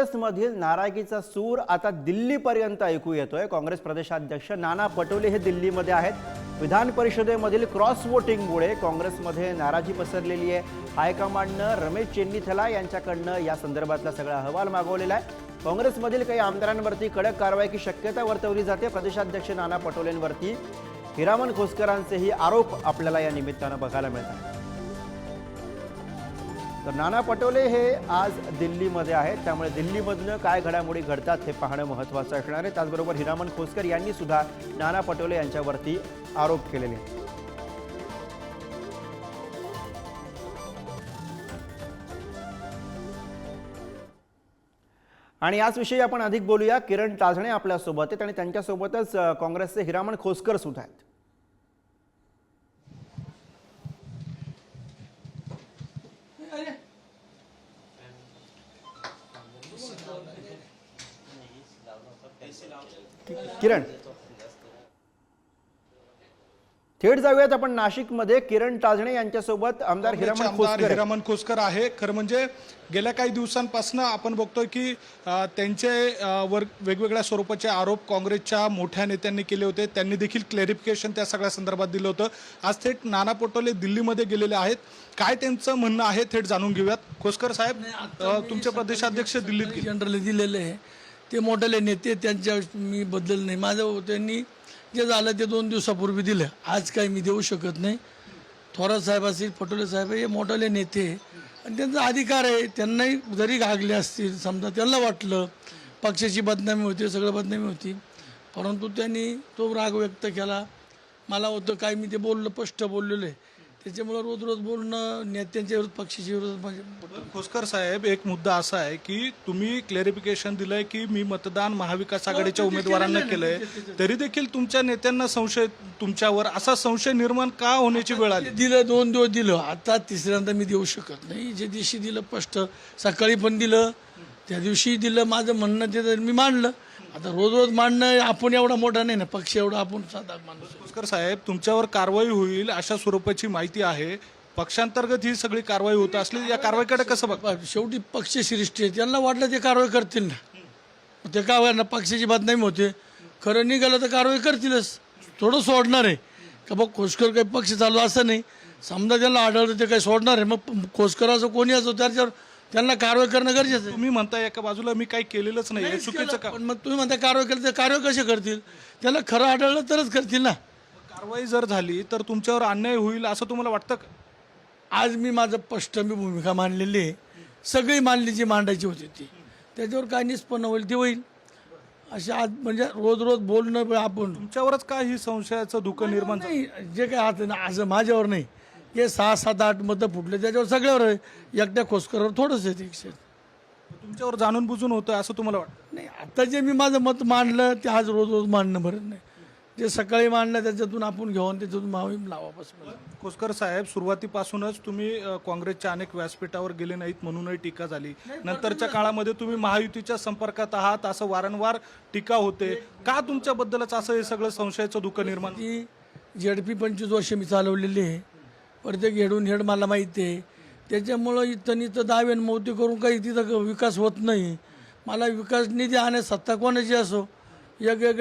काँग्रेसमधील नाराजीचा सूर आता दिल्लीपर्यंत ऐकू येतोय. काँग्रेस प्रदेशाध्यक्ष नाना पटोले हे दिल्लीमध्ये आहेत. विधान परिषदेमधील क्रॉस वोटिंगमुळे काँग्रेसमध्ये नाराजी पसरलेली आहे. हायकमांडनं रमेश चेन्नीथला यांच्याकडनं या संदर्भातला सगळा अहवाल मागवलेला आहे. काँग्रेसमधील काही आमदारांवरती कडक कारवाईची शक्यता वर्तवली जाते. प्रदेशाध्यक्ष नाना पटोलेंवरती हिरामन खोसकरांचेही आरोप आपल्याला या निमित्तानं बघायला मिळतात. तर नाना पटोले हे आज दिल्लीमध्ये आहेत. त्यामुळे दिल्लीमधनं काय घडामोडी घडतात हे पाहणं महत्त्वाचं असणार आहे. त्याचबरोबर हिरामन खोसकर यांनी सुद्धा नाना पटोले यांच्यावरती आरोप केलेले आहेत. आणि याचविषयी आपण अधिक बोलूया. किरण ताजणे आपल्यासोबत आहेत आणि त्यांच्यासोबतच काँग्रेसचे हिरामण खोसकर सुद्धा आहेत. किरण थेट जाऊयात आपण नाशिकमध्ये किरण टाजणे यांच्यासोबत आमदार हिरामन आमदार खोसकर आहेत. हिरामन खोसकर आहे. खरं म्हणजे गेल्या काही दिवसांपासून आपण बघतोय की त्यांचे वर वेगवेगळ्या स्वरूपाचे आरोप काँग्रेसच्या मोठ्या नेत्यांनी केले होते. त्यांनी देखील क्लॅरिफिकेशन त्या सगळ्या संदर्भात दिलं होतं. आज थेट नाना पटोले दिल्लीमध्ये गेलेले आहेत. काय त्यांचं म्हणणं आहे थेट जाणून घेऊयात. खोसकर साहेब तुमचे प्रदेशाध्यक्ष दिल्लीत जनरल दिलेले आहे. ते मोठे नेते त्यांच्या मी बदल नाही. माझं त्यांनी जे झालं ते दोन दिवसापूर्वी दिलं. आज काही मी देऊ शकत नाही. थोरात साहेब असतील पटोले साहेब हे मोठाले नेते आणि त्यांचा अधिकार आहे. त्यांनाही जरी घागले असतील समजा त्यांना वाटलं पक्षाची बदनामी होती सगळं बदनामी होती. परंतु त्यांनी तो राग व्यक्त केला. मला होतं काय मी ते बोललो स्पष्ट बोललेलो आहे. त्याच्यामुळं रोज रोज बोलणं नेत्यांच्या विरोध पक्षाच्या विरोधात म्हणजे खोसकर साहेब एक मुद्दा असा आहे की तुम्ही क्लॅरिफिकेशन दिलंय की मी मतदान महाविकास आघाडीच्या उमेदवारांना केलंय. तरी देखील तुमच्या नेत्यांना संशय तुमच्यावर असा संशय निर्माण का होण्याची वेळ आली? दिलं दोन दिवस दिलं. आता तिसऱ्यांदा मी देऊ शकत नाही. जे दिवशी दिलं स्पष्ट. सकाळी पण दिलं. त्या दिवशी दिलं. माझं म्हणणं ते मी मांडलं. आता रोज रोज मांडणं आपण एवढा मोठा नाही ना पक्ष एवढा आपण साधा माणूस साहेब तुमच्यावर कारवाई होईल अशा स्वरूपाची माहिती आहे. पक्षांतर्गत ही सगळी कारवाई होत असली या कारवाईकडे कसं बघ प- शेवटी पक्ष श्रेष्ठ आहे. त्यांना वाटलं ते कारवाई करतील ना. ते काय होणार ना पक्षाची बदनामी होते. खरं निघालं तर कारवाई करतीलच. थोडं सोडणार आहे. का बघ खोसकर काही पक्ष चालू असं नाही. समजा त्यांना आढळलं ते काही सोडणार आहे. मग खोसकर असो कोणी असो त्याच्यावर त्यांना कारवाई करणं गरजेचं आहे. तुम्ही म्हणताय एका बाजूला मी काही केलेलंच नाही हे चुकीचं का पण मग तुम्ही म्हणता कारवाई केली तर कारवाई कशी करतील? त्याला खरं आढळलं तरच करतील ना. कारवाई जर झाली तर तुमच्यावर अन्याय होईल असं तुम्हाला वाटतं का? आज मी माझं स्पष्ट मी भूमिका मांडलेली आहे. सगळी मांडली जी मांडायची होती ती. त्याच्यावर काय निष्पन्न होईल ते होईल. असे आज म्हणजे रोज रोज बोलणं आपण तुमच्यावरच का ही संशयाचं धुकं निर्माण झालं? नाही जे काय हात ना असं माझ्यावर नाही. हे सहा सात आठ मतं फुटले त्याच्यावर सगळ्यावर आहे. एकट्या खोसकरवर थोडंच आहे एकशे तुमच्यावर जाणून बुजून होतं असं तुम्हाला वाटतं? नाही आता जे मी माझं मत मांडलं ते आज रोज रोज मांडणं बरं नाही. जे सकाळी मांडलं त्याच्यातून आपण घेऊन त्याच्यातून मावी लावापासून खोसकर साहेब सुरुवातीपासूनच तुम्ही अ, काँग्रेसच्या अनेक व्यासपीठावर गेले नाहीत म्हणूनही टीका झाली. नंतरच्या काळामध्ये तुम्ही महायुतीच्या संपर्कात आहात असं वारंवार टीका होते. का तुमच्याबद्दलच असं हे सगळं संशयाचं दुःख निर्माण? ती झेडपी पंचवीस वर्ष मी चालवलेली आहे. प्रत्येक हेडून हेड मला माहिती आहे. त्याच्यामुळं इथं इथं दावेन मोती करून काही तिथं विकास होत नाही. मला विकास निधी आणण्यास सत्ता कोणाची असो? एक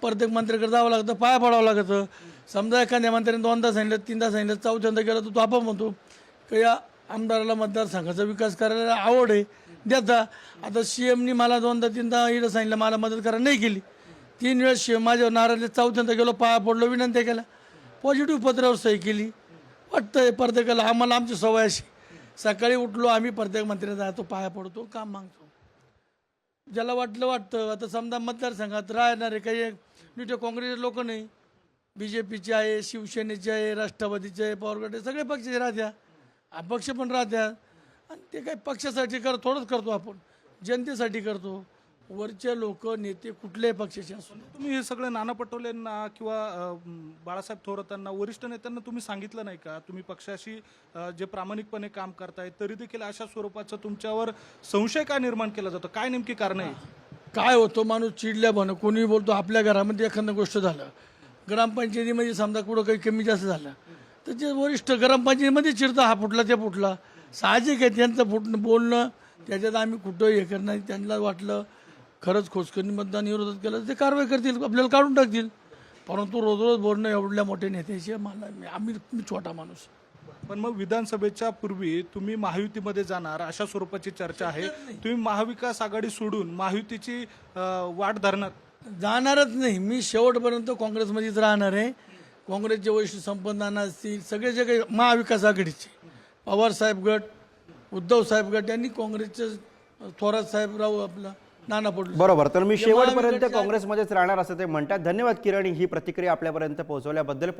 प्रत्येक मंत्र्याकडे जावं लागतं पाया पडावं लागतं. समजा एखाद्या मंत्र्याने दोनदा सांगितलं तीनदा सांगितलं चौथ्यांदा गेलं तर तो आपण म्हणतो की या आमदाराला मतदारसंघाचा विकास करायला आवड आहे देता आता सी एमनी मला दोनदा तीनदा इथं सांगितलं मला मदत करायला नाही केली. तीन वेळेस शिव माझ्यावर नाराज चौथ्यांदा गेलो पाया पडलो विनंती केला पॉझिटिव्ह पत्रावर सही केली. वाटतंय प्रत्येकाला आम्हाला आमची सवय अशी. सकाळी उठलो आम्ही प्रत्येक मंत्र्याचा जातो पाया पडतो काम मागतो. ज्याला वाटलं वाटतं. आता समजा मतदारसंघात राहणारे काही नुटे काँग्रेस लोक नाही. बी जे पीचे आहे शिवसेनेचे आहे राष्ट्रवादीचे आहे पवार गट सगळे पक्ष राहत्या. अपक्ष पण राहत्या. आणि ते काही पक्षासाठी कर थोडंच करतो आपण. जनतेसाठी करतो. वरचे लोक नेते कुठल्याही पक्षाचे असो तुम्ही हे सगळं नाना पटोलेंना किंवा अ, बाळासाहेब थोरातांना वरिष्ठ नेत्यांना तुम्ही सांगितलं नाही का? तुम्ही पक्षाशी अ, जे प्रामाणिकपणे काम करताय तरी देखील अशा स्वरूपाचं तुमच्यावर संशय का निर्माण केला जातो? काय नेमकी कारण आहे? काय होतं माणूस चिडल्या म्हणून कोणी बोलतो आपल्या घरामध्ये एखादं गोष्ट झालं. ग्रामपंचायतीमध्ये समजा कुठं काही कमी जास्त झालं. तर जे वरिष्ठ ग्रामपंचायतीमध्ये चिडतं हा फुटला ते फुटला. साहजिक आहे त्यांचं फुटणं बोलणं त्याच्यात आम्ही कुठं हे करणार त्यांना वाटलं. खरंच खोचकरणी मतदान विरोधात केलं ते कारवाई करतील आपल्याला काढून टाकतील. परंतु रोज रोज बोलणं एवढ्या मोठ्या नेत्याशी मला आम्ही मी छोटा माणूस. पण मग विधानसभेच्या पूर्वी तुम्ही महायुतीमध्ये जाणार अशा स्वरूपाची चर्चा आहे. तुम्ही महाविकास आघाडी सोडून महायुतीची अं, वाट धरणार. जाणारच नाही. मी शेवटपर्यंत काँग्रेसमध्येच राहणार आहे. काँग्रेसचे वैशिष्ट्य संपन्नाना असतील सगळे जे काही महाविकास आघाडीचे. पवार साहेब गट उद्धव साहेब गट यांनी काँग्रेसचे थोरात साहेब राहू आपला नाना पडलो बरोबर. तर मी शेवटपर्यंत काँग्रेसमध्येच राहणार असं ते म्हणतात. धन्यवाद किरण ही प्रतिक्रिया आपल्यापर्यंत पोहोचवल्याबद्दल.